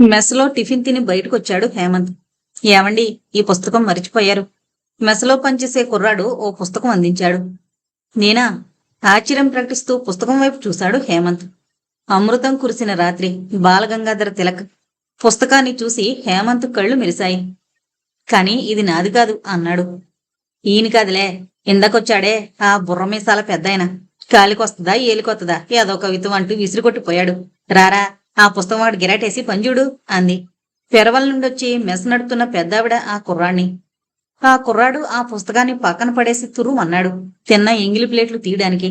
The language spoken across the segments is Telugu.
మెస్లో టిఫిన్ తిని బయటకొచ్చాడు హేమంత్. ఏమండి ఈ పుస్తకం మరిచిపోయారు? మెస్లో పనిచేసే కుర్రాడు ఓ పుస్తకం అందించాడు. నేనా? ఆశ్చర్యం ప్రకటిస్తూ పుస్తకం వైపు చూశాడు హేమంత్. అమృతం కురిసిన రాత్రి బాలగంగాధర తిలక్. పుస్తకాన్ని చూసి హేమంత్ కళ్ళు మెరిశాయి. కాని ఇది నాది కాదు అన్నాడు. ఈయన కాదులే ఇందాకొచ్చాడే ఆ బుర్రమీసాల పెద్దాయన. కాలికొస్తుందా ఏలికొత్తదా ఏదో కవిత్వం అంటూ విసిరికొట్టిపోయాడు. రారా ఆ పుస్తకం వాడు గిరాటేసి పంజుడు అంది. పెరవల నుండొచ్చి మెస్ నడుతున్న పెద్దావిడ ఆ కుర్రాణ్ణి ఆ కుర్రాడు ఆ పుస్తకాన్ని పక్కన పడేసి తురుమన్నాడు తిన్న ఎంగిలి ప్లేట్లు తీయడానికి.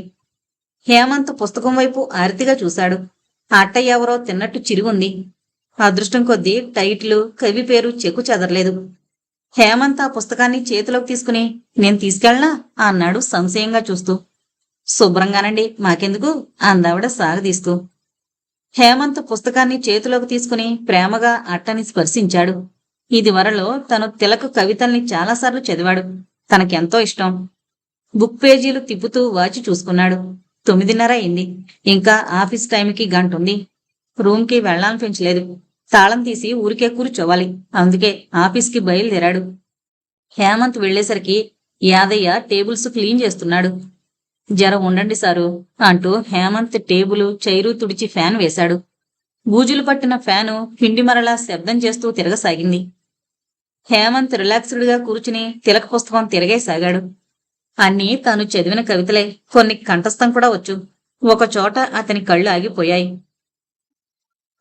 హేమంత్ పుస్తకం వైపు ఆరితిగా చూశాడు. అట్ట ఎవరో తిన్నట్టు చిరిగుంది. అదృష్టం కొద్దీ టైటిలు కవి పేరు చెక్కు చెదరలేదు. హేమంత్ ఆ పుస్తకాన్ని చేతిలోకి తీసుకుని నేను తీసుకెళ్ళనా? అన్నాడు సంశయంగా చూస్తూ. శుభ్రంగానండి మాకెందుకు? అందావిడ సాగదీస్తూ. హేమంత్ పుస్తకాన్ని చేతిలోకి తీసుకుని ప్రేమగా అట్టని స్పర్శించాడు. ఇదివరలో తను తిలకు కవితల్ని చాలాసార్లు చదివాడు. తనకెంతో ఇష్టం. బుక్ పేజీలు తిప్పుతూ వాచి చూసుకున్నాడు. తొమ్మిదిన్నర అయింది. ఇంకా ఆఫీస్ టైంకి గంట ఉంది రూమ్కి వెళ్ళాలనిపించలేదు తాళం తీసి ఊరికే కూర్చోవాలి. అందుకే ఆఫీస్కి బయలుదేరాడు. హేమంత్ వెళ్ళేసరికి యాదయ్య టేబుల్స్ క్లీన్ చేస్తున్నాడు. జర ఉండండి సారు అంటూ హేమంత్ టేబుల్ చైరు తుడిచి ఫ్యాన్ వేశాడు. బూజులు పట్టిన ఫ్యాను పిండి మరలా శబ్దం చేస్తూ తిరగసాగింది. హేమంత్ రిలాక్స్డ్గా కూర్చుని తిలక పుస్తకం తిరగేసాగాడు. అన్నీ తాను చదివిన కవితలే. కొన్ని కంఠస్థం కూడా వచ్చు. ఒక చోట అతని కళ్ళు ఆగిపోయాయి.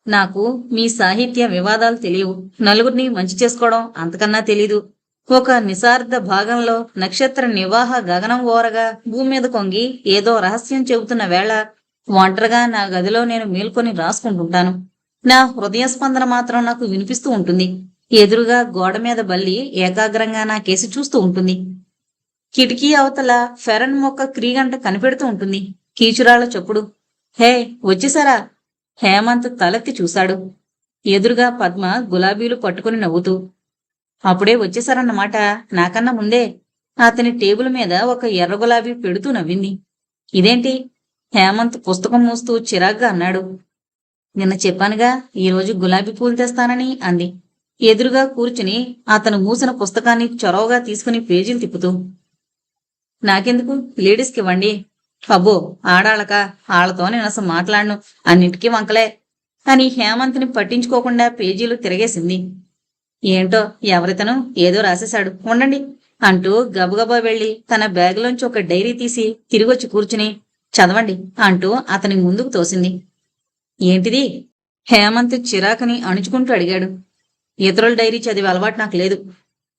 నాకు మీ సాహిత్య వివాదాలు తెలియవు. నలుగురిని మంచి చేసుకోవడం అంతకన్నా తెలీదు. ఒక నిశార్థ భాగంలో నక్షత్ర నివాహ గగనం ఓరగా భూమి మీద కొంగి ఏదో రహస్యం చెబుతున్న వేళ ఒంటరిగా నా గదిలో నేను మేల్కొని రాసుకుంటుంటాను. నా హృదయ స్పందన మాత్రం నాకు వినిపిస్తూ ఉంటుంది. ఎదురుగా గోడ మీద బల్లి ఏకాగ్రంగా నా కేసి చూస్తూ ఉంటుంది. కిటికీ అవతల ఫెరన్ మొక్క క్రీగంట కనిపెడుతూ ఉంటుంది. కీచురాళ్ళ చెప్పుడు. హే వచ్చేసారా? హేమంత్ తలెత్తి చూశాడు. ఎదురుగా పద్మ గులాబీలు పట్టుకుని నవ్వుతూ అప్పుడే వచ్చేసారన్నమాట నాకన్నా ముందే అతని టేబుల్ మీద ఒక ఎర్ర గులాబీ పెడుతూ నవ్వింది. ఇదేంటి? హేమంత్ పుస్తకం మూస్తూ చిరాగ్గా అన్నాడు. నిన్న చెప్పానుగా ఈరోజు గులాబీ పూలు తెస్తానని అంది. ఎదురుగా కూర్చుని అతను మూసిన పుస్తకాన్ని చొరవగా తీసుకుని పేజీలు తిప్పుతూ నాకెందుకు? లేడీస్కి ఇవ్వండి. అబ్బో ఆడాళ్ళక? ఆళ్ళతో నేను అసలు మాట్లాడను. అన్నిటికీ వంకలే అని హేమంత్ని పట్టించుకోకుండా పేజీలు తిరగేసింది. ఏంటో ఎవరితను ఏదో రాసేశాడు. ఉండండి అంటూ గబగబా వెళ్ళి తన బ్యాగులోంచి ఒక డైరీ తీసి తిరిగొచ్చి కూర్చుని చదవండి అంటూ అతని ముందుకు తోసింది. ఏంటిది? హేమంత్ చిరాకుని అణుచుకుంటూ అడిగాడు. ఇతరుల డైరీ చదివే అలవాటు నాకు లేదు.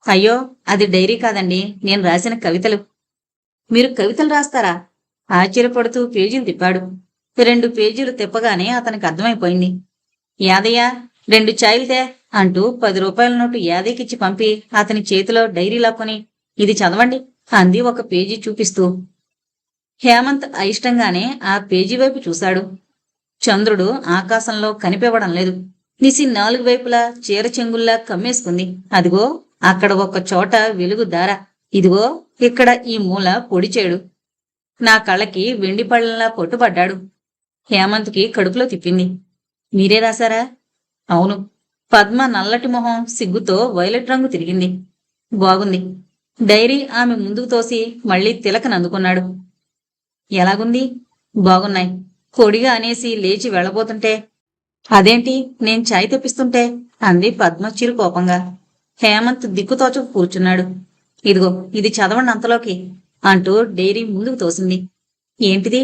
అయ్యో అది డైరీ కాదండి నేను రాసిన కవితలు. మీరు కవితలు రాస్తారా? ఆశ్చర్యపడుతూ పేజీలు తిప్పాడు. రెండు పేజీలు తిప్పగానే అతనికి అర్థమైపోయింది. యాదయ్య రెండు చాయిల్తే అంటూ పది రూపాయల నోటు యాదయ్యకిచ్చి పంపి అతని చేతిలో డైరీ లాక్కొని ఇది చదవండి అంది ఒక పేజీ చూపిస్తూ. హేమంత్ అయిష్టంగానే ఆ పేజీ వైపు చూశాడు. చంద్రుడు ఆకాశంలో కనిపివ్వడం లేదు. నిసి నాలుగు వైపులా చీర చెంగుల్లా కమ్మేసుకుంది. అదిగో అక్కడ ఒక చోట వెలుగు దార. ఇదిగో ఇక్కడ ఈ మూల పొడిచేడు నా కళ్ళకి వెండి పళ్ళంలా పొట్టుపడ్డాడు. హేమంత్కి కడుపులో తిప్పింది. మీరే రాశారా? అవును. పద్మ నల్లటి మొహం సిగ్గుతో వైలెట్ రంగు తిరిగింది. బాగుంది. డైరీ ఆమె ముందుకు తోసి మళ్ళీ తిలకను అందుకున్నాడు ఎలాగుంది? బాగున్నాయి. కొడిగా అనేసి లేచి వెళ్ళబోతుంటే అదేంటి? నేను చాయ్ తెప్పిస్తుంటే? అంది పద్మ చిరు కోపంగా. హేమంత్ దిక్కుతోచు కూర్చున్నాడు. ఇదిగో ఇది చదవండి అంతలోకి అంటూ డైరీ ముందుకు తోసింది. ఏంటిది?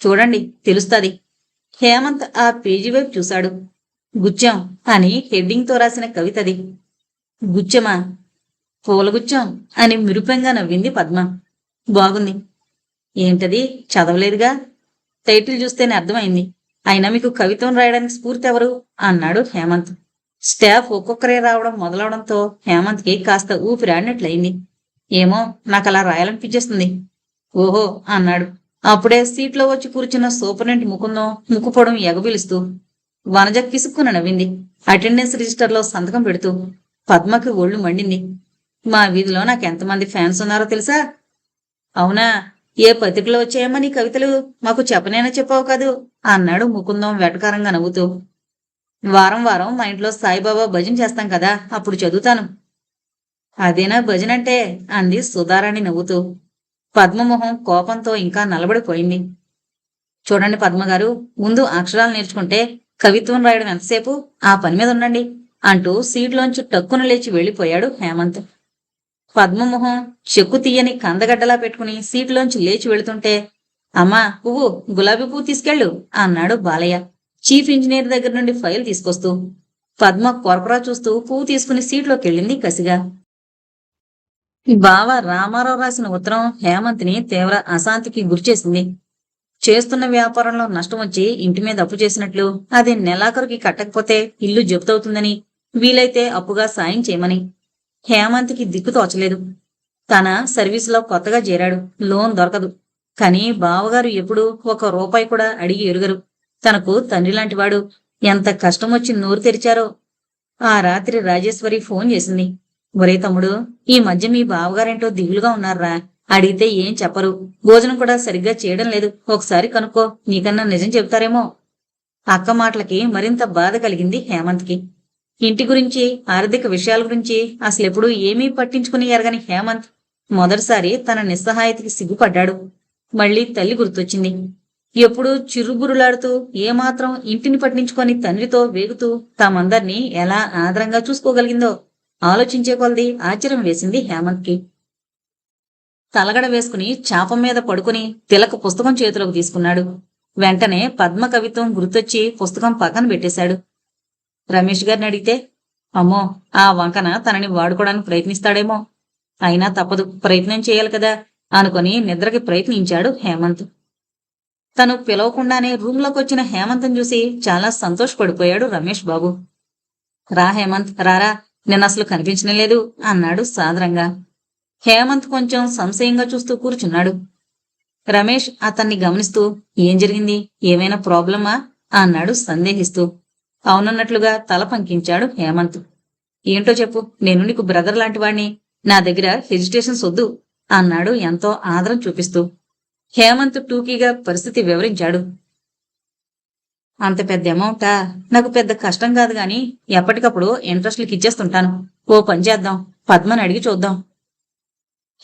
చూడండి తెలుస్తుంది. హేమంత్ ఆ పేజీ వైపు చూశాడు. గుచ్చం. అని హెడ్డింగ్తో రాసిన కవితది గుచ్చమా? పూలగుచ్చం అని మిరుపంగా నవ్వింది పద్మ. బాగుంది. ఏంటది? చదవలేదుగా? టైటిల్ చూస్తేనే అర్థమైంది. అయినా మీకు కవిత్వం రాయడానికి స్ఫూర్తి ఎవరు? అన్నాడు హేమంత్. స్టాఫ్ ఒక్కొక్కరే రావడం మొదలవడంతో హేమంత్కి కాస్త ఊపిరాడినట్లయింది. ఏమో నాకు అలా రాయాలనిపించేస్తుంది ఓహో అన్నాడు. అప్పుడే సీట్లో వచ్చి కూర్చున్న సూపరింటెండెంట్ ముకుందం ముక్కుపోవడం ఎగబిలుస్తూ. వనజ కిసుక్కున నవ్వింది. అటెండెన్స్ రిజిస్టర్లో సంతకం పెడుతూ పద్మకి ఒళ్ళు మండింది. మా వీధిలో నాకు ఎంతమంది ఫ్యాన్స్ ఉన్నారో తెలుసా? అవునా ఏ పత్రికలో వచ్చాయమ్మా నీ కవితలు? మాకు చెప్పనైనా చెప్పావు కాదు అన్నాడు ముకుందం వెటకారంగా నవ్వుతూ. వారం వారం మా ఇంట్లో సాయిబాబా భజన చేస్తాం కదా అప్పుడు చదువుతాను. అదేనా భజన అంటే అంది సుధారాణి నవ్వుతూ. పద్మమోహం కోపంతో ఇంకా నలబడిపోయింది. చూడండి పద్మగారు ముందు అక్షరాలు నేర్చుకుంటే కవిత్వం రాయడం ఎంతసేపు? ఆ పని మీద ఉండండి అంటూ సీట్లోంచి టక్కున లేచి వెళ్ళిపోయాడు హేమంత్. పద్మమోహం చెక్కు తీయని కందగడ్డలా పెట్టుకుని సీట్లోంచి లేచి వెళుతుంటే అమ్మా పువ్వు గులాబీ పువ్వు తీసుకెళ్ళు అన్నాడు బాలయ్య చీఫ్ ఇంజనీర్ దగ్గర నుండి ఫైల్ తీసుకొస్తూ. పద్మ కొరకొరా చూస్తూ పువ్వు తీసుకుని సీట్లోకి వెళ్ళింది కసిగా. బావ రామారావు రాసిన ఉత్తరం హేమంత్ని తీవ్ర అశాంతికి గురిచేసింది. చేస్తున్న వ్యాపారంలో నష్టం వచ్చి ఇంటి మీద అప్పు చేసినట్లు అది నెలాఖరుకి కట్టకపోతే ఇల్లు జప్తవుతుందని వీలైతే అప్పుగా సాయం చేయమని. హేమంత్కి దిక్కు తోచలేదు. తన సర్వీసులో కొత్తగా చేరాడు. లోన్ దొరకదు. కానీ బావగారు ఎప్పుడు ఒక రూపాయి కూడా అడిగి ఎరుగరు. తనకు తండ్రి లాంటివాడు ఎంత కష్టం వచ్చి నోరు తెరిచారో. ఆ రాత్రి రాజేశ్వరి ఫోన్ చేసింది. ఒరే తమ్ముడు ఈ మధ్య మీ బావగారేంటో దిగులుగా ఉన్నారా? అడిగితే ఏం చెప్పరు. భోజనం కూడా సరిగ్గా చేయడం లేదు. ఒకసారి కనుక్కో నీకన్నా నిజం చెబుతారేమో. అక్క మాటలకి మరింత బాధ కలిగింది హేమంత్కి. ఇంటి గురించి ఆర్థిక విషయాల గురించి అసలెప్పుడు ఏమీ పట్టించుకుని ఎరగని హేమంత్ మొదటిసారి తన నిస్సహాయతకి సిగ్గుపడ్డాడు. మళ్ళీ తల్లి గుర్తొచ్చింది. ఎప్పుడూ చిరుబురులాడుతూ ఏమాత్రం ఇంటిని పట్టించుకొని తండ్రితో వేగుతూ తామందర్నీ ఎలా ఆదరంగా చూసుకోగలిగిందో ఆలోచించే కొలది ఆశ్చర్యం వేసింది హేమంత్కి. తలగడ వేసుకుని చాప మీద పడుకుని తిలక పుస్తకం చేతిలోకి తీసుకున్నాడు. వెంటనే పద్మ కవిత్వం గుర్తొచ్చి పుస్తకం పక్కన పెట్టేశాడు. రమేష్ గారిని అడిగితే అమ్మో ఆ వంకన తనని వాడుకోవడానికి ప్రయత్నిస్తాడేమో. అయినా తప్పదు ప్రయత్నం చేయాలి కదా అనుకుని నిద్రకి ప్రయత్నించాడు హేమంత్. తను పిలవకుండానే రూమ్లోకి వచ్చిన హేమంత్ని చూసి చాలా సంతోషపడిపోయాడు రమేష్ బాబు. రా హేమంత్ రారా నిన్న అసలు కనిపించడం లేదు అన్నాడు సాదరంగా హేమంత్ కొంచెం సంశయంగా చూస్తూ కూర్చున్నాడు. రమేష్ అతన్ని గమనిస్తూ ఏం జరిగింది? ఏమైనా ప్రాబ్లమా? అన్నాడు సందేహిస్తూ. అవునన్నట్లుగా తల పంకించాడు హేమంత్. ఏంటో చెప్పు నేను నీకు బ్రదర్ లాంటి వాణ్ణి. నా దగ్గర హెజిటేషన్స్ వద్దు అన్నాడు ఎంతో ఆదరం చూపిస్తూ. హేమంత్ టూకీగా పరిస్థితి వివరించాడు. అంత పెద్ద అమౌంటా? నాకు పెద్ద కష్టం కాదు గాని ఎప్పటికప్పుడు ఇంట్రెస్ట్లకి ఇచ్చేస్తుంటాను ఓ పని చేద్దాం పద్మని అడిగి చూద్దాం.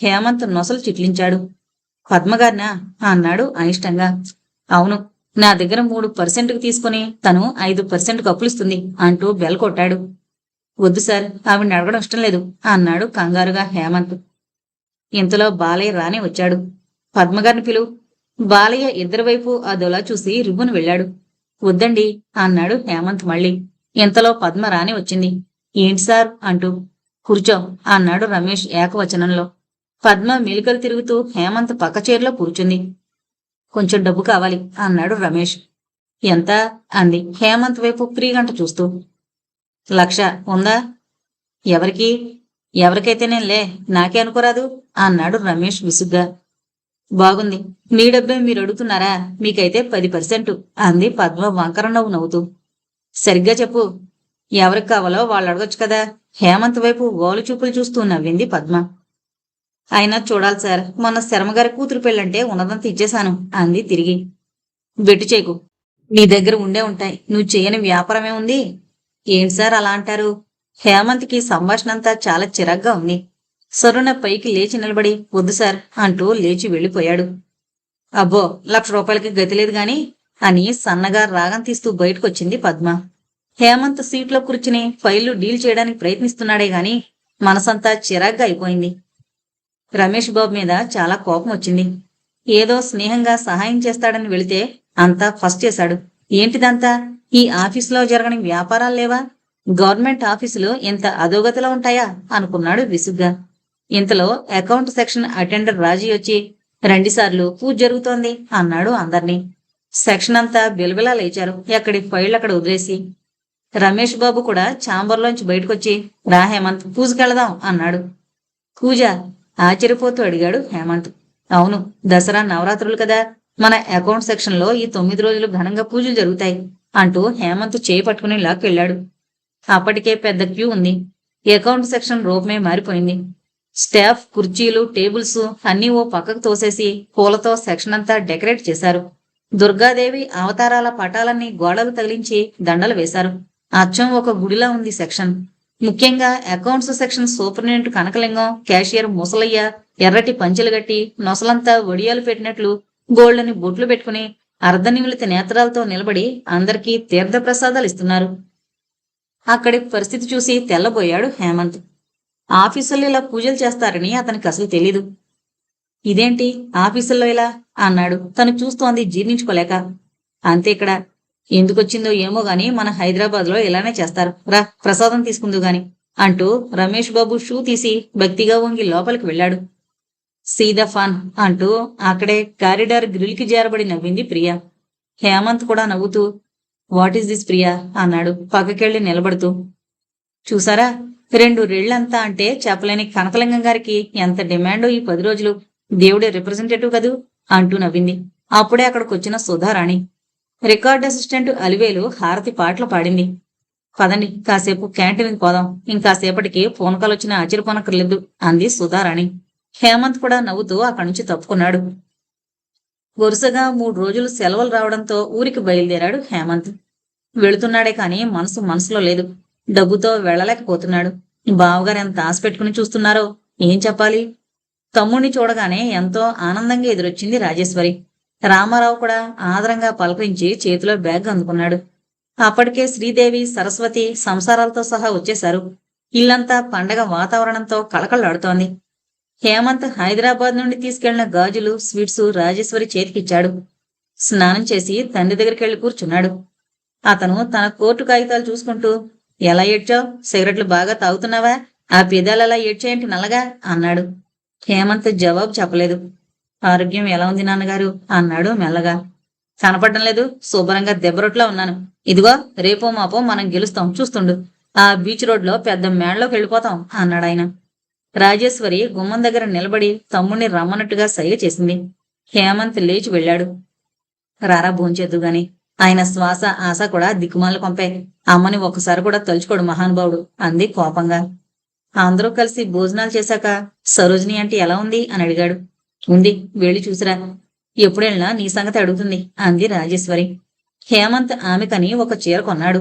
హేమంత్ నొసలు చిట్లించాడు. పద్మగారినా? అన్నాడు అనిష్టంగా అవును నా దగ్గర మూడు పర్సెంట్కి తీసుకుని తను ఐదు పర్సెంట్కి అప్పులిస్తుంది అంటూ బెల్ కొట్టాడు. వద్దు సార్ ఆవిడ అడగడం ఇష్టం లేదు అన్నాడు కంగారుగా హేమంత్. ఇంతలో బాలయ్య రానే వచ్చాడు. పద్మగారిని పిలువు బాలయ్య ఇద్దరి వైపు అదోలా చూసి రివ్వును వెళ్ళాడు. వద్దండి అన్నాడు హేమంత్ మళ్ళీ. ఇంతలో పద్మ రాని వచ్చింది. ఏంటి సార్ అంటూ. కూర్చో అన్నాడు రమేష్ ఏకవచనంలో. పద్మ మెలికలు తిరుగుతూ హేమంత్ పక్క చీరలో కూర్చుంది. కొంచెం డబ్బు కావాలి అన్నాడు రమేష్. ఎంత? అంది హేమంత్ వైపు ప్రియగంట చూస్తూ. లక్ష ఉందా? ఎవరికి? ఎవరికైతేనేలే నాకే అనుకోరాదు అన్నాడు రమేష్ విసుగ్గా. బాగుంది మీ డబ్బే మీరు అడుగుతున్నారా? మీకైతే పది పర్సెంట్ అంది పద్మ వంకర నవ్వు నవ్వుతూ. సరిగ్గా చెప్పు ఎవరికి కావాలో వాళ్ళు అడగొచ్చు కదా హేమంత్ వైపు గోలు చూపులు చూస్తూ నవ్వింది పద్మ. అయినా చూడాలి సార్. మొన్న శర్మగారి కూతురు పెళ్ళంటే ఉన్నదంతా ఇచ్చేశాను. అంది తిరిగి. బెట్టు చేయకు నీ దగ్గర ఉండే ఉంటాయి. నువ్వు చేయని వ్యాపారమే ఉంది. ఏంటి సార్ అలా అంటారు? హేమంత్కి సంభాషణ అంతా చాలా చిరాగ్గా ఉంది. సరుణ పైకి లేచి నిలబడి వద్దు సార్ అంటూ లేచి వెళ్ళిపోయాడు. అబ్బో లక్ష రూపాయలకి గతి లేదు గాని అని సన్నగా రాగం తీస్తూ బయటకొచ్చింది పద్మ. హేమంత్ సీట్లో కూర్చుని ఫైళ్ళు డీల్ చేయడానికి ప్రయత్నిస్తున్నాడే గాని మనసంతా చిరాగ్గా అయిపోయింది. రమేష్ బాబు మీద చాలా కోపం వచ్చింది. ఏదో స్నేహంగా సహాయం చేస్తాడని వెళితే అంతా ఫస్ట్ చేశాడు. ఏంటిదంతా? ఈ ఆఫీసులో జరగని వ్యాపారాలు లేవా? గవర్నమెంట్ ఆఫీసులు ఇంత అధోగతిలో ఉంటాయా? అనుకున్నాడు విసుగ్గా. ఇంతలో అకౌంట్ సెక్షన్ అటెండర్ రాజీ వచ్చి రెండుసార్లు పూజ జరుగుతోంది అన్నాడు అందర్నీ. సెక్షన్ అంతా బిలబిలా లేచారు. ఎక్కడి ఫైళ్ళు అక్కడ వదిలేసి. రమేష్ బాబు కూడా ఛాంబర్లోంచి బయటకొచ్చి రా హేమంత్ పూజకెళదాం అన్నాడు. పూజ ఆశ్చర్యపోతూ అడిగాడు హేమంత్. అవును దసరా నవరాత్రులు కదా. మన అకౌంట్ సెక్షన్లో ఈ తొమ్మిది రోజులు ఘనంగా పూజలు జరుగుతాయి అంటూ హేమంత్ చేయి పట్టుకుని లాక్కెళ్ళాడు అప్పటికే పెద్ద క్యూ ఉంది. అకౌంట్ సెక్షన్ రూపమే మారిపోయింది. స్టాఫ్ కుర్చీలు టేబుల్స్ అన్నీ ఓ పక్కకు తోసేసి పూలతో సెక్షన్ అంతా డెకరేట్ చేశారు. దుర్గాదేవి అవతారాల పటాలన్నీ గోడలు తగిలించి దండలు వేశారు. అచ్చం ఒక గుడిలా ఉంది సెక్షన్. ముఖ్యంగా accounts section superintendent Kanakalingam cashier Musalayya ఎర్రటి పంచెలు గట్టి నొసలంతా వడియాలు పెట్టినట్లు గోల్డని బొట్లు పెట్టుకుని అర్ధనిమిలిత నేత్రాలతో నిలబడి అందరికీ తీర్థప్రసాదాలు ఇస్తున్నారు. అక్కడి పరిస్థితి చూసి తెల్లబోయాడు హేమంత్. ఆఫీసుల్లో ఇలా పూజలు చేస్తారని అతనికి అసలు తెలీదు. ఇదేంటి ఆఫీసుల్లో ఇలా? అన్నాడు. తను చూస్తోంది జీర్ణించుకోలేక. అంతే ఇక్కడ. ఎందుకొచ్చిందో ఏమో గాని మన హైదరాబాద్లో ఇలానే చేస్తారు. రా ప్రసాదం తీసుకుందు గాని అంటూ రమేష్ బాబు షూ తీసి భక్తిగా వంగి లోపలికి వెళ్ళాడు. సీదా ఫాన్ అంటూ అక్కడే కారిడార్ గ్రిల్కి చేరబడి నవ్వింది ప్రియా. హేమంత్ కూడా నవ్వుతూ వాట్ ఈస్ దిస్ ప్రియా? అన్నాడు పక్కకెళ్ళి నిలబడుతూ. చూసారా రెండు రెళ్ళంతా అంటే చెప్పలేని కనకలింగం గారికి ఎంత డిమాండో ఈ పది రోజులు. దేవుడే రిప్రజెంటేటివ్ కదూ? అంటూ నవ్వింది. అప్పుడే అక్కడికి వచ్చిన సుధారాణి. రికార్డ్ అసిస్టెంట్ అలివేలు హారతి పాటలు పాడింది. పదండి కాసేపు క్యాంటీన్కి పోదాం. ఇంకాసేపటికి ఫోన్ కాల్ వచ్చిన ఆశ్చర్యపోనక్కర్లేదు అంది సుధారాణి. హేమంత్ కూడా నవ్వుతూ అక్కడి నుంచి తప్పుకున్నాడు. వరుసగా మూడు రోజులు సెలవులు రావడంతో ఊరికి బయలుదేరాడు హేమంత్. వెళుతున్నాడే కానీ మనసు మనసులో లేదు. డబ్బుతో వెళ్ళలేకపోతున్నాడు. బావగారు ఎంత ఆశ పెట్టుకుని చూస్తున్నారో ఏం చెప్పాలి? తమ్ముణ్ణి చూడగానే ఎంతో ఆనందంగా ఎదురొచ్చింది రాజేశ్వరి. రామారావు కూడా ఆదరంగా పలకరించి చేతిలో బ్యాగ్ అందుకున్నాడు. అప్పటికే శ్రీదేవి సరస్వతి సంసారాలతో సహా వచ్చేశారు. ఇల్లంతా పండగ వాతావరణంతో కళకళలాడుతోంది. హేమంత్ హైదరాబాద్ నుండి తీసుకెళ్ళిన గాజులు స్వీట్స్ రాజేశ్వరి చేతికిచ్చాడు. స్నానం చేసి తండ్రి దగ్గరికి వెళ్ళి కూర్చున్నాడు. అతను తన కోర్టు కాగితాలు చూసుకుంటూ ఎలా ఏడ్చావు? సిగరెట్లు బాగా తాగుతున్నావా? ఆ పెదాలలా ఏడ్చేయంటి నల్లగా? అన్నాడు. హేమంత్ జవాబు చెప్పలేదు. ఆరోగ్యం ఎలా ఉంది నాన్నగారు? అన్నాడు మెల్లగా. కనపడడం లేదు శుభ్రంగా దెబ్బరొట్లా ఉన్నాను. ఇదిగో రేపో మాపో మనం గెలుస్తాం చూస్తుండు. ఆ బీచ్ రోడ్లో పెద్ద మేడలోకి వెళ్ళిపోతాం అన్నాడు ఆయన. రాజేశ్వరి గుమ్మం దగ్గర నిలబడి తమ్ముణ్ణి రమ్మన్నట్టుగా సైగ చేసింది. హేమంత్ లేచి వెళ్ళాడు. రారా భోంచేద్దు గాని. ఆయన శ్వాస ఆశ కూడా దిక్కుమాల కొంపే. అమ్మని ఒకసారి కూడా తలుచుకోడు మహానుభావుడు అంది కోపంగా. అందరూ కలిసి భోజనాలు చేశాక సరోజిని అంటే ఎలా ఉంది? అని అడిగాడు. ఉంది వెళ్ళి చూసిరా ఎప్పుడెళ్ళినా నీ సంగతి అడుగుతుంది అంది రాజేశ్వరి. హేమంత్ ఆమెకని ఒక చీర కొన్నాడు.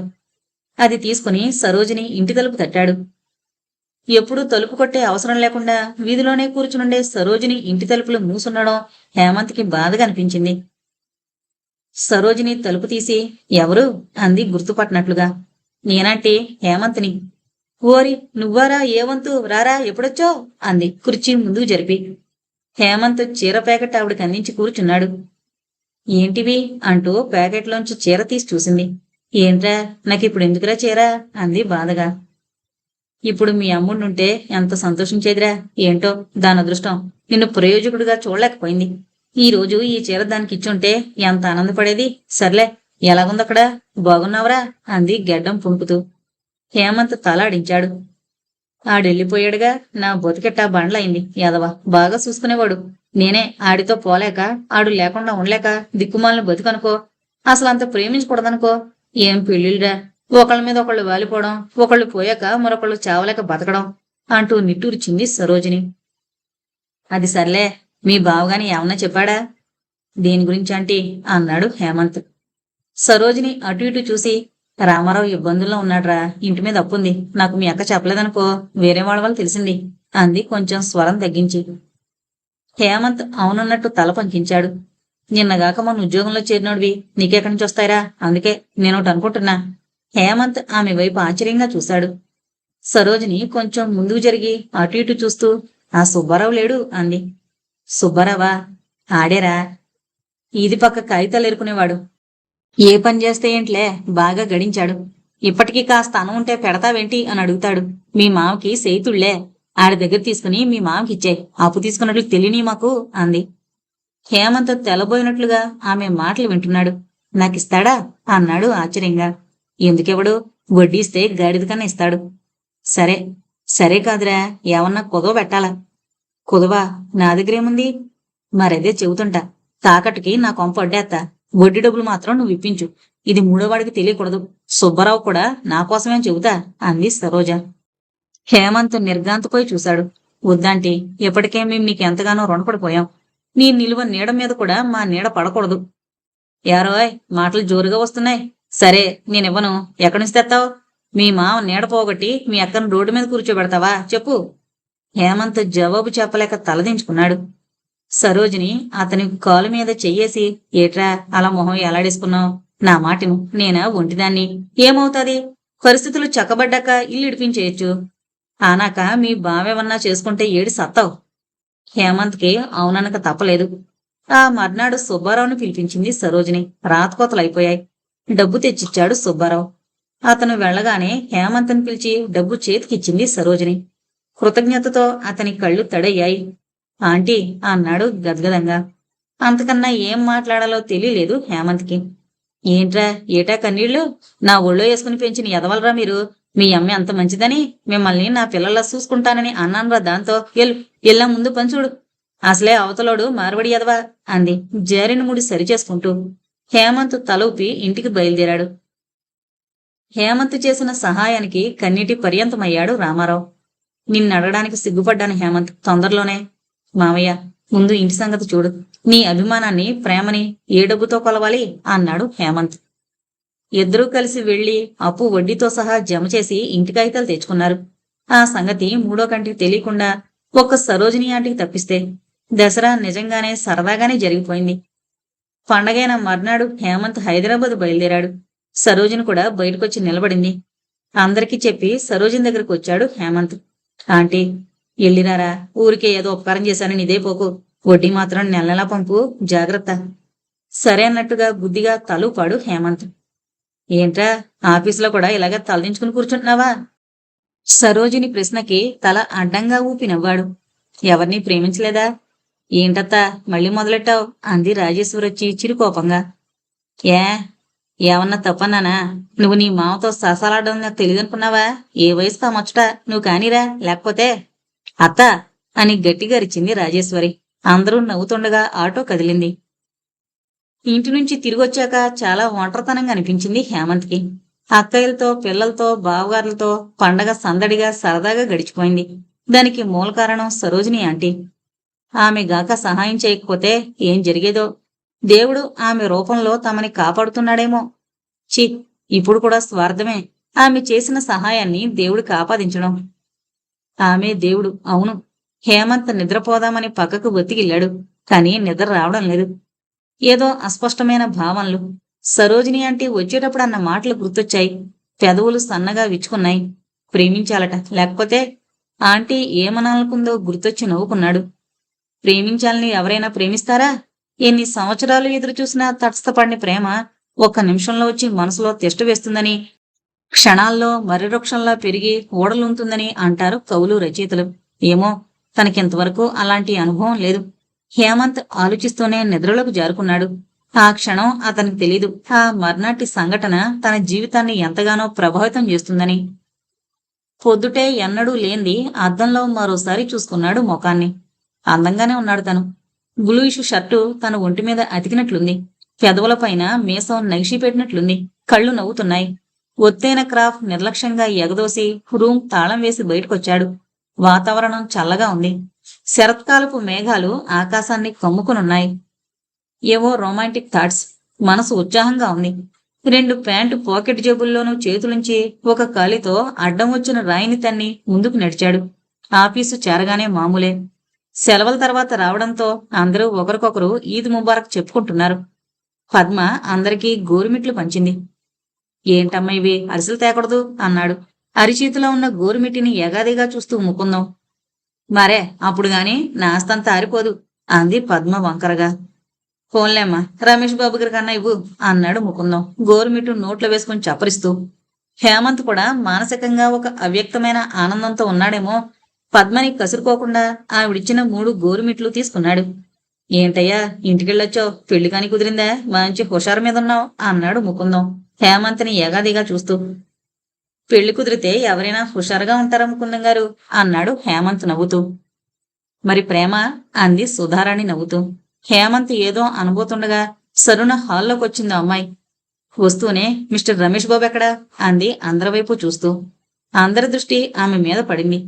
అది తీసుకుని సరోజిని ఇంటి తలుపు తట్టాడు. ఎప్పుడూ తలుపు కొట్టే అవసరం లేకుండా వీధిలోనే కూర్చునుండే సరోజిని ఇంటి తలుపులు మూసుండడం హేమంత్కి బాధగా అనిపించింది. సరోజిని తలుపు తీసి ఎవరు? అంది గుర్తుపట్టినట్లుగా. నేనంటే హేమంత్ని. ఓరి నువ్వారా ఏవంతు రారా ఎప్పుడొచ్చో అంది కుర్చీ ముందుకు జరిపి. హేమంత్ చీర ప్యాకెట్ ఆవిడకి అందించి కూర్చున్నాడు. ఏంటివి? అంటూ ప్యాకెట్లోంచి చీర తీసి చూసింది. ఏంట్రా? నాకిప్పుడు ఎందుకురా చీర? అంది బాధగా. ఇప్పుడు మీ అమ్ముడుంటే ఎంత సంతోషించేదిరా ఏంటో? దాని అదృష్టం నిన్ను ప్రయోజకుడిగా చూడలేకపోయింది. ఈ రోజు ఈ చీర దానికి ఇచ్చుంటే ఎంత ఆనందపడేది? సర్లే ఎలాగుందక్కడ? బాగున్నావురా? అంది గెడ్డం పుణుకుతూ హేమంత్ తలాడించాడు ఆడెళ్ళిపోయాడుగా. నా బతికెట్టా బండ్లయింది. యాదవ బాగా చూసుకునేవాడు. నేనే ఆడితో పోలేక ఆడు లేకుండా ఉండలేక దిక్కుమాలను బతుకనుకో. అసలు అంత ప్రేమించకూడదనుకో. ఏం పెళ్ళిళ్ళరా? ఒకళ్ళ మీద ఒకళ్ళు వాలిపోవడం ఒకళ్ళు పోయాక మరొకళ్ళు చావలేక బతకడం అంటూ నిట్టూర్చింది సరోజిని. అది సర్లే మీ బావగాని ఏమన్నా చెప్పాడా? దేని గురించి అంటే అన్నాడు హేమంత్. సరోజిని అటు ఇటు చూసి రామారావు ఇబ్బందుల్లో ఉన్నాడ్రా. ఇంటి మీద అప్పుంది. నాకు మీ అక్క చెప్పలేదనుకో వేరే వాళ్ళ వాళ్ళు తెలిసింది. అంది కొంచెం స్వరం తగ్గించి. హేమంత్ అవునన్నట్టు తల పంకించాడు. నిన్నగాక మన ఉద్యోగంలో చేరినోడివి. నీకెక్కడి నుంచి వస్తాయిరా? అందుకే నేను ఒకటి అనుకుంటున్నా. హేమంత్ ఆమె వైపు ఆశ్చర్యంగా చూశాడు. సరోజిని కొంచెం ముందుకు జరిగి అటు ఇటు చూస్తూ ఆ సుబ్బారావు లేడు? అంది. సుబ్బారావా? ఆడేరా? ఇది పక్క కాగితాలు ఎరుకునేవాడు ఏ పని చేస్తే ఏంట్లే? బాగా గడించాడు. ఇప్పటికీ కాస్త అనం ఉంటే పెడతావేంటి? అని అడుగుతాడు. మీ మామకి సేతుళ్ళే ఆడి దగ్గర తీసుకుని మీ మామకి ఇచ్చే అప్పు తీసుకున్నట్లు తెలియని మాకు అంది. హేమంత్ తెల్లబోయినట్లుగా ఆమె మాటలు వింటున్నాడు. నాకిస్తాడా? అన్నాడు ఆశ్చర్యంగా. ఎందుకెవడు? వడ్డీస్తే గాడిదకన్నా ఇస్తాడు. సరే. సరే కాదురా. ఏమన్నా కుదవ పెట్టాలా? కుదవా? నా దగ్గరేముంది? మరదే చెబుతుంటా. తాకట్టుకి నా కొంప వడ్డేస్తా వడ్డీ డబ్బులు మాత్రం నువ్వు ఇప్పించు. ఇది మూడోవాడికి తెలియకూడదు. సుబ్బారావు కూడా నా కోసమేం చెబుతా? అంది సరోజ. హేమంత్ నిర్గాంతపోయి చూశాడు. వద్దంటే ఇప్పటికే మేము నీకు ఎంతగానో రుణపడిపోయాం. నీ నిలువ నీడ మీద కూడా మా నీడ పడకూడదు. యారోయ్ మాటలు జోరుగా వస్తున్నాయి. సరే నేనివ్వను. ఎక్కడి నుంచి తెస్తావు? మీ మామ నీడ పోగొట్టి మీ అక్కను రోడ్డు మీద కూర్చోబెడతావా? చెప్పు. హేమంత్ జవాబు చెప్పలేక తలదించుకున్నాడు సరోజిని అతని కాలు మీద చెయ్యేసి ఏట్రా అలా మొహం ఎలాడేసుకున్నావు? నా మాటను నేనా ఒంటిదాన్ని? ఏమవుతాది? పరిస్థితులు చక్కబడ్డాక ఇల్లు ఇడిపించేయచ్చు. ఆనాక మీ బావేమన్నా చేసుకుంటే ఏడి సత్తావు? హేమంత్కి అవుననక తప్పలేదు. ఆ మర్నాడు సుబ్బారావుని పిలిపించింది సరోజిని. రాతకోతలైపోయాయి డబ్బు తెచ్చిచ్చాడు సుబ్బారావు. అతను వెళ్ళగానే హేమంత్ని పిలిచి డబ్బు చేతికిచ్చింది సరోజిని. కృతజ్ఞతతో అతని కళ్ళు తడయ్యాయి. ఆంటీ అన్నాడు గద్గదంగా. అంతకన్నా ఏం మాట్లాడాలో తెలియలేదు హేమంత్కి. ఏంట్రా ఏటా కన్నీళ్ళు నా ఒళ్ళో వేసుకుని పెంచిన ఎదవలరా మీరు? మీ అమ్మ అంత మంచిదని? మిమ్మల్ని నా పిల్లల్లా చూసుకుంటానని అన్నానురా దాంతో. ఎల్ ఎల్లా ముందు పంచుడు అసలే అవతలోడు మార్వడి ఎదవా అంది జారిన ముడి సరిచేసుకుంటూ. హేమంత్ తలూపి ఇంటికి బయలుదేరాడు. హేమంత్ చేసిన సహాయానికి కన్నీటి పర్యంతమయ్యాడు రామారావు. నిన్నడగడానికి సిగ్గుపడ్డాను హేమంత్ తొందరలోనే. మావయ్య ముందు ఇంటి సంగతి చూడు. నీ అభిమానాన్ని ప్రేమని ఏ డబ్బుతో కొలవాలి? అన్నాడు హేమంత్. ఇద్దరూ కలిసి వెళ్ళి అప్పు వడ్డీతో సహా జమ చేసి ఇంటి కాగితాలు తెచ్చుకున్నారు. ఆ సంగతి మూడో కంటికి తెలియకుండా ఒక్క సరోజిని ఆంటికి తప్పిస్తే దసరా నిజంగానే సరదాగానే జరిగిపోయింది. పండగైన మర్నాడు హేమంత్ హైదరాబాద్ బయలుదేరాడు. సరోజిని కూడా బయటకొచ్చి నిలబడింది. అందరికీ చెప్పి సరోజిని దగ్గరకు వచ్చాడు హేమంత్. ఆంటీ వెళ్ళినారా ఊరికే ఏదో ఉపకారం చేశానని ఇదే పోకు. వడ్డీ మాత్రం నెల నెలా పంపు. జాగ్రత్త. సరే అన్నట్టుగా బుద్ధిగా తలుపాడు హేమంత్. ఏంట్రా? ఆఫీసులో కూడా ఇలాగ తలదించుకుని కూర్చుంటున్నావా? సరోజిని ప్రశ్నకి తల అడ్డంగా ఊపి నవ్వాడు ఎవరిని ప్రేమించలేదా? ఏంటత్తా? మళ్ళీ మొదలెట్టావు? అంది రాజేశ్వరి వచ్చి చిరుకోపంగా. ఏ? ఏమన్నా తప్పన్నానా? నువ్వు నీ మామతో ససాలాడడం నాకు తెలియదనుకున్నావా? ఏ వయసు కామొచ్చట నువ్వు కానీరా లేకపోతే అత్త అని గట్టిగరిచింది రాజేశ్వరి. అందరూ నవ్వుతుండగా ఆటో కదిలింది. ఇంటి నుంచి తిరిగొచ్చాక చాలా ఒంటరితనంగా అనిపించింది హేమంత్కి. అక్కయ్యలతో పిల్లలతో బావగారులతో పండగ సందడిగా సరదాగా గడిచిపోయింది. దానికి మూల కారణం సరోజిని ఆంటీ. ఆమె గాక సహాయం చేయకపోతే ఏం జరిగేదో. దేవుడు ఆమె రూపంలో తమని కాపాడుతున్నాడేమో. చి ఇప్పుడు కూడా స్వార్థమే. ఆమె చేసిన సహాయాన్ని దేవుడు కాపాదించడం. ఆమె దేవుడు. అవును. హేమంత్ నిద్రపోదామని పక్కకు బతికిల్లాడు కానీ నిద్ర రావడం లేదు. ఏదో అస్పష్టమైన భావనలు. సరోజిని అంటే వచ్చేటప్పుడు అన్న మాటలు గుర్తొచ్చాయి. పెదవులు సన్నగా విచ్చుకున్నాయి. ప్రేమించాలట. లేకపోతే ఆంటీ ఏమనాలనుకుందో గుర్తొచ్చి నవ్వుకున్నాడు. ప్రేమించాలని ఎవరైనా ప్రేమిస్తారా? ఎన్ని సంవత్సరాలు ఎదురు చూసినా తటస్థపడిన ప్రేమ ఒక్క నిమిషంలో వచ్చి మనసులో తిష్ట వేస్తుందని క్షణాల్లో మర్రివృక్షంలా పెరిగి ఊడలుంటుందని అంటారు కవులు రచయితలు. ఏమో తనకింతవరకు అలాంటి అనుభవం లేదు. హేమంత్ ఆలోచిస్తూనే నిద్రలోకి జారుకున్నాడు. ఆ క్షణం అతనికి తెలీదు. ఆ మర్నాటి సంఘటన తన జీవితాన్ని ఎంతగానో ప్రభావితం చేస్తుందని. పొద్దుటే ఎన్నడూ లేంది అద్దంలో మరోసారి చూసుకున్నాడు ముఖాన్ని. అందంగానే ఉన్నాడు తను. బ్లూయిష్ షర్టు తన ఒంటి మీద అతికినట్లుంది. పెదవులపైన మీసం నగిషి పెట్టినట్లుంది కళ్ళు నవ్వుతున్నాయి. ఒత్తైన క్రాఫ్ నిర్లక్ష్యంగా ఎగదోసి రూమ్ తాళం వేసి బయటకొచ్చాడు. వాతావరణం చల్లగా ఉంది. శరత్కాలపు మేఘాలు ఆకాశాన్ని కమ్ముకునున్నాయి. ఏవో రొమాంటిక్ థాట్స్. మనసు ఉత్సాహంగా ఉంది. రెండు ప్యాంటు పాకెట్ జేబుల్లోనూ చేతులుంచి ఒక కాలితో అడ్డం వచ్చిన రాయిని తన్ని ముందుకు నడిచాడు. ఆఫీసు చేరగానే మామూలే. సెలవుల తర్వాత రావడంతో అందరూ ఒకరికొకరు ఈద్ ముబారక్ చెప్పుకుంటున్నారు. పద్మ అందరికీ గోరుమిట్లు పంచింది. ఏంటమ్మా ఇవి? అరిసెలు తేకూడదు అన్నాడు. అరిచేతిలో ఉన్న గోరుమిట్టిని ఎగాదిగా చూస్తూ ముకుందాం మరే అప్పుడు గాని నాస్తంత ఆరిపోదు అంది పద్మ వంకరగా. ఫోన్లేమ్మా రమేష్ బాబు గారి కన్నా ఇవ్వు అన్నాడు ముకుందం. గోరుమిట్టు నోట్లో వేసుకుని చప్పరిస్తూ హేమంత్ కూడా మానసికంగా ఒక అవ్యక్తమైన ఆనందంతో ఉన్నాడేమో. పద్మని కసురుకోకుండా ఆవిడిచ్చిన మూడు గోరుమిట్లు తీసుకున్నాడు. ఏంటయ్యా ఇంటికెళ్ళొచ్చో పెళ్ళి కాని కుదిరిందా? మంచి హుషారు మీద ఉన్నావు అన్నాడు ముకుందం. హేమంత్ని ఎగాదిగా చూస్తూ పెళ్ళి కుదిరితే ఎవరైనా హుషారుగా ఉంటారా గారు అన్నాడు హేమంత్ నవ్వుతూ. మరి ప్రేమ అంది సుధారాణి నవ్వుతూ. హేమంత్ ఏదో అనుభూతుండగా సరుణ హాల్లోకి వచ్చింది ఆ అమ్మాయి. వస్తూనే మిస్టర్ రమేష్ బాబు ఎక్కడా? అంది అందరి వైపు చూస్తూ. అందరి దృష్టి ఆమె మీద పడింది.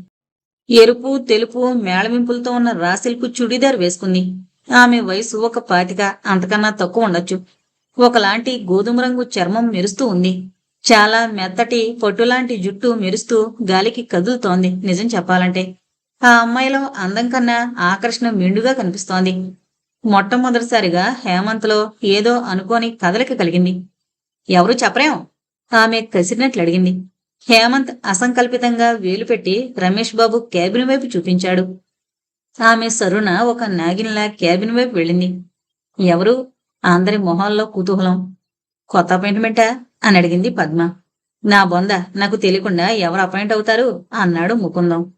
ఎరుపు తెలుపు మేళవింపులతో ఉన్న రాశిల్పు చుడిదార్ వేసుకుంది. ఆమె వయసు ఒక పాతిక అంతకన్నా తక్కువ ఉండొచ్చు. ఒకలాంటి గోధుమ రంగు చర్మం మెరుస్తూ ఉంది. చాలా మెత్తటి పొట్టులాంటి జుట్టు మెరుస్తూ గాలికి కదులుతోంది నిజం చెప్పాలంటే. ఆ అమ్మాయిలో అందం కన్నా ఆకర్షణ మిండుగా కనిపిస్తోంది. మొట్టమొదటిసారిగా హేమంత్లో ఏదో అనుకోని కదలిక కలిగింది. ఎవరు చెప్పరేం ఆమె కసిరినట్లు అడిగింది. హేమంత్ అసంకల్పితంగా వేలు పెట్టి రమేష్ బాబు క్యాబిన్ వైపు చూపించాడు. ఆమె సరుణ ఒక నాగిన్లా క్యాబిన్ వైపు వెళ్ళింది. ఎవరు? అందరి మొహాల్లో కుతూహలం. కొత్త అపాయింట్మెంటా? అని అడిగింది పద్మ. నా బొంద నాకు తెలియకుండా ఎవరు అపాయింట్ అవుతారు? అన్నాడు ముకుందం.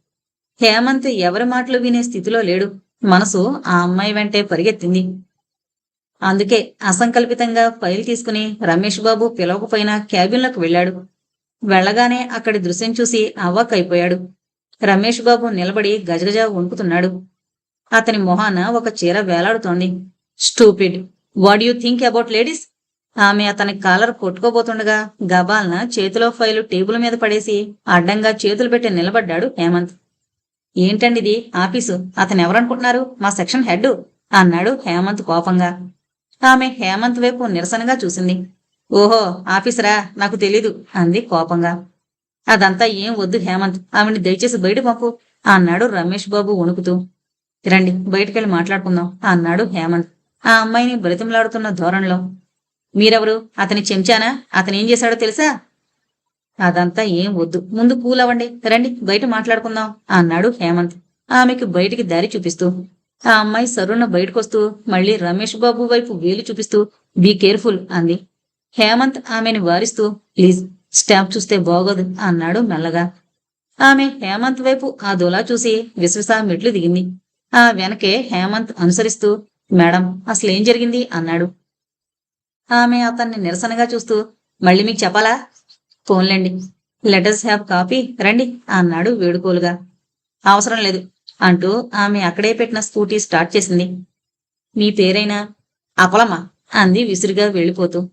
హేమంత్ ఎవరి మాటలు వినే స్థితిలో లేడు. మనసు ఆ అమ్మాయి వెంటే పరిగెత్తింది. అందుకే అసంకల్పితంగా ఫైల్ తీసుకుని రమేష్ బాబు పిలవకపోయినా క్యాబిన్లోకి వెళ్ళాడు. వెళ్ళగానే అక్కడి దృశ్యం చూసి అవ్వకైపోయాడు రమేష్ బాబు నిలబడి గజగజ వణుకుతున్నాడు. అతని మొహాన ఒక చీర వేలాడుతోంది. Stupid. What you think about ladies ఆమె అతని కాలర్ కొట్టుకోబోతుండగా గబాల్న చేతిలో ఫైలు టేబుల్ మీద పడేసి అడ్డంగా చేతులు పెట్టి నిలబడ్డాడు హేమంత్. ఏంటండిది ఆఫీసు? అతను ఎవరనుకుంటున్నారు? మా సెక్షన్ హెడ్ అన్నాడు హేమంత్ కోపంగా. ఆమె హేమంత్ వైపు నిరసనగా చూసింది. ఓహో ఆఫీసరా నాకు తెలీదు అంది కోపంగా. అదంతా ఏం వద్దు హేమంత్ ఆమెని దయచేసి బయట పంపు అన్నాడు రమేష్ బాబు వణుకుతూ. రండి బయటికెళ్ళి మాట్లాడుకుందాం అన్నాడు హేమంత్. ఆ అమ్మాయిని బ్రతిమలాడుతున్న ధోరణిలో. మీరెవరు? అతని చెంచానా? అతను ఏం చేశాడో తెలుసా? అదంతా ఏం వద్దు. ముందు కూల్ అవ్వండి. రండి బయట మాట్లాడుకుందాం అన్నాడు హేమంత్. ఆమెకు బయటికి దారి చూపిస్తూ. ఆ అమ్మాయి సరుణ బయటకొస్తూ మళ్ళీ రమేష్ బాబు వైపు వేలు చూపిస్తూ బీ కేర్ఫుల్ అంది. హేమంత్ ఆమెని వారిస్తూ ప్లీజ్ స్టాంప్ చూస్తే బాగోదు అన్నాడు మెల్లగా. ఆమె హేమంత్ వైపు ఆ దొలా చూసి విశ్వసా మెట్లు దిగింది. ఆ వెనకే హేమంత్ అనుసరిస్తూ మేడం అసలు ఏం జరిగింది? అన్నాడు. ఆమె అతన్ని నిరసనగా చూస్తూ మళ్ళీ మీకు చెప్పాలా? ఫోన్లేండి. లెటర్స్ హ్యావ్ కాపీ రండి అన్నాడు వేడుకోలుగా. అవసరం లేదు అంటూ ఆమె అక్కడే పెట్టిన స్కూటీ స్టార్ట్ చేసింది. మీ పేరైనా? అపలమ్మ అంది విసురుగా వెళ్ళిపోతూ.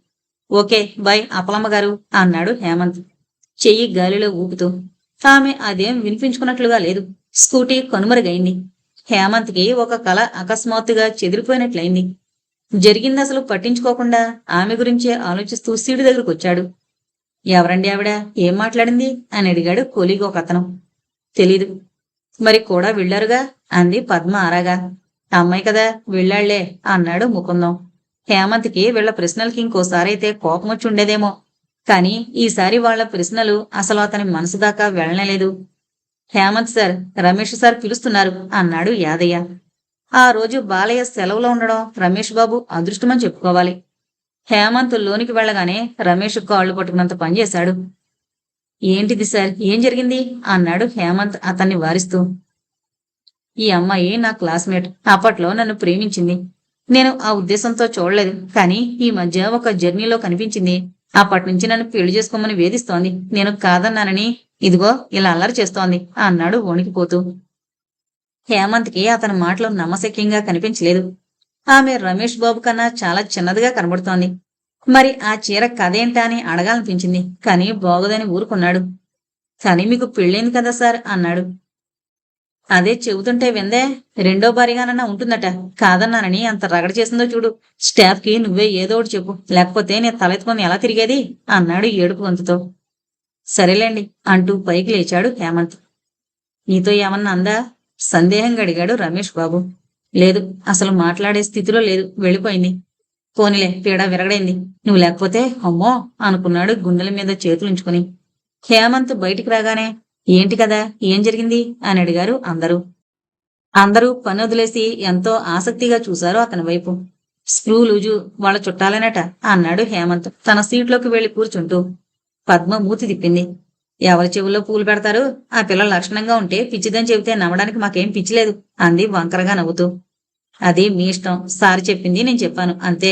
ఓకే బై అపలమ్మ గారు అన్నాడు హేమంత్. చెయ్యి గాలిలో ఊపుతూ. ఆమె అదేం వినిపించుకున్నట్లుగా లేదు. స్కూటీ కనుమరుగైంది. హేమంత్కి ఒక కళ అకస్మాత్తుగా చెదిరిపోయినట్లయింది. జరిగింది అసలు పట్టించుకోకుండా ఆమె గురించే ఆలోచిస్తూ సీడు దగ్గరకు వచ్చాడు ఎవరండి ఆవిడ? ఏం మాట్లాడింది? అని అడిగాడు కూలీగా ఒక అతను తెలీదు. మరి కూడా వెళ్ళారుగా? అంది పద్మ ఆరాగా. అమ్మాయి కదా వెళ్ళాళ్ళే అన్నాడు ముకుందం. హేమంత్కి వీళ్ళ ప్రశ్నలకి ఇంకోసారి అయితే కోపం వచ్చి ఉండేదేమో. కానీ ఈసారి వాళ్ళ ప్రశ్నలు అసలు అతని మనసు దాకా వెళ్ళలేదు హేమంత్ సార్ రమేష్ సార్ పిలుస్తున్నారు అన్నాడు యాదయ్య. ఆ రోజు బాలయ్య సెలవులో ఉండడం రమేష్ బాబు అదృష్టమని చెప్పుకోవాలి. హేమంత్ లోనికి వెళ్ళగానే రమేష్ కాళ్ళు పట్టుకున్నంత పనిచేశాడు ఏంటిది సార్ ఏం జరిగింది? అన్నాడు హేమంత్ అతన్ని వారిస్తూ. ఈ అమ్మాయి నా క్లాస్మేట్ అప్పట్లో నన్ను ప్రేమించింది. నేను ఆ ఉద్దేశంతో చూడలేదు కానీ ఈ మధ్య ఒక జర్నీలో కనిపించింది. అప్పటి నుంచి నన్ను పెళ్ళి చేసుకోమని వేధిస్తోంది. నేను కాదన్నానని ఇదిగో ఇలా అల్లరి చేస్తోంది అన్నాడు వణికిపోతూ హేమంత్కి అతని మాటలు నమ్మశక్యంగా కనిపించలేదు. ఆమె రమేష్ బాబు కన్నా చాలా చిన్నదిగా కనబడుతోంది. మరి ఆ చీర కథేంటా అని అడగాలనిపించింది కానీ బాగోదని ఊరుకున్నాడు. కానీ మీకు పెళ్ళైంది కదా సార్ అన్నాడు. అదే చెబుతుంటే విందే రెండో భారీగానన్నా ఉంటుందట కాదన్నానని అంత రగడ చేసిందో చూడు. స్టాఫ్కి నువ్వే ఏదో ఒకటి చెప్పు లేకపోతే నేను తలెత్తుకొని ఎలా తిరిగేది అన్నాడు ఏడుపు గొంతుతో సరేలేండి అంటూ పైకి లేచాడు హేమంత్. నీతో ఏమన్నా అందా? సందేహంగా అడిగాడు రమేష్ బాబు. లేదు అసలు మాట్లాడే స్థితిలో లేదు వెళ్ళిపోయింది. పోనిలే పీడ విరగడైంది. నువ్వు లేకపోతే అమ్మో అనుకున్నాడు గుండెల మీద చేతులుంచుకుని హేమంత్ బయటికి రాగానే ఏంటి కదా ఏం జరిగింది? అని అడిగారు అందరూ. అందరూ పని వదిలేసి ఎంతో ఆసక్తిగా చూశారు అతని వైపు. స్క్రూ లూజు వాళ్ళ చుట్టాలనట అన్నాడు హేమంత్. తన సీట్లోకి వెళ్ళి కూర్చుంటూ పద్మ మూతి తిప్పింది. ఎవరి చెవుల్లో పూలు పెడతారు? ఆ పిల్ల లక్షణంగా ఉంటే పిచ్చిదని చెబితే నమ్మడానికి మాకేం పిచ్చిలేదు అంది వంకరగా నవ్వుతూ. అది మీ ఇష్టం సారి చెప్పింది నేను చెప్పాను అంతే.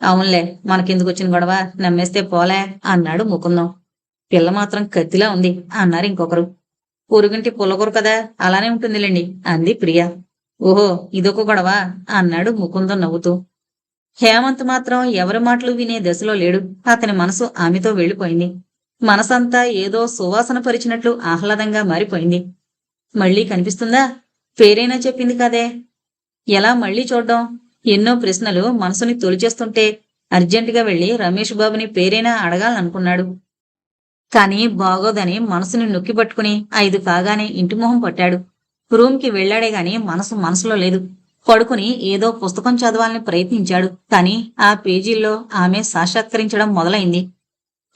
అవునులే మనకెందుకు వచ్చిన గొడవ? నమ్మేస్తే పోలే అన్నాడు ముకుందం. పిల్ల మాత్రం కత్తిలా ఉంది అన్నారు ఇంకొకరు. పొరుగింటి పుల్లకూర కదా అలానే ఉంటుందిలేండి అంది ప్రియ. ఓహో ఇదొక గొడవ అన్నాడు ముకుందం నవ్వుతూ. హేమంత్ మాత్రం ఎవరి మాటలు వినే దశలో లేడు. అతని మనసు ఆమెతో వెళ్ళిపోయింది. మనసంతా ఏదో సువాసన పరిచినట్లు ఆహ్లాదంగా మారిపోయింది. మళ్ళీ కనిపిస్తుందా? పేరైనా చెప్పింది కదే? ఎలా మళ్ళీ చూడ్డం? ఎన్నో ప్రశ్నలు మనసుని తొలిచేస్తుంటే అర్జెంటుగా వెళ్ళి రమేష్ బాబుని పేరైనా అడగాలనుకున్నాడు. కానీ బాగోదని మనసుని నొక్కిపట్టుకుని ఐదు కాగానే ఇంటి మొహం పట్టాడు. రూమ్కి వెళ్ళాడే గాని మనసు మనసులో లేదు. పడుకుని ఏదో పుస్తకం చదవాలని ప్రయత్నించాడు. కానీ ఆ పేజీల్లో ఆమె సాక్షాత్కరించడం మొదలైంది.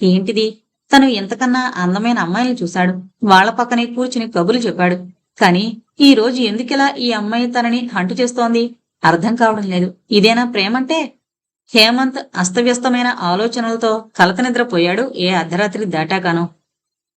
ఏంటిది? తను ఎంతకన్నా అందమైన అమ్మాయిని చూశాడు. వాళ్ళ పక్కనే కూర్చుని కబులు చెప్పాడు. కానీ ఈ రోజు ఎందుకిలా ఈ అమ్మాయి తనని హంటు చేస్తోంది? అర్థం కావడం లేదు. ఇదేనా ప్రేమంటే? హేమంత్ అస్తవ్యస్తమైన ఆలోచనలతో కలత నిద్రపోయాడు ఏ అర్ధరాత్రి దాటాకాను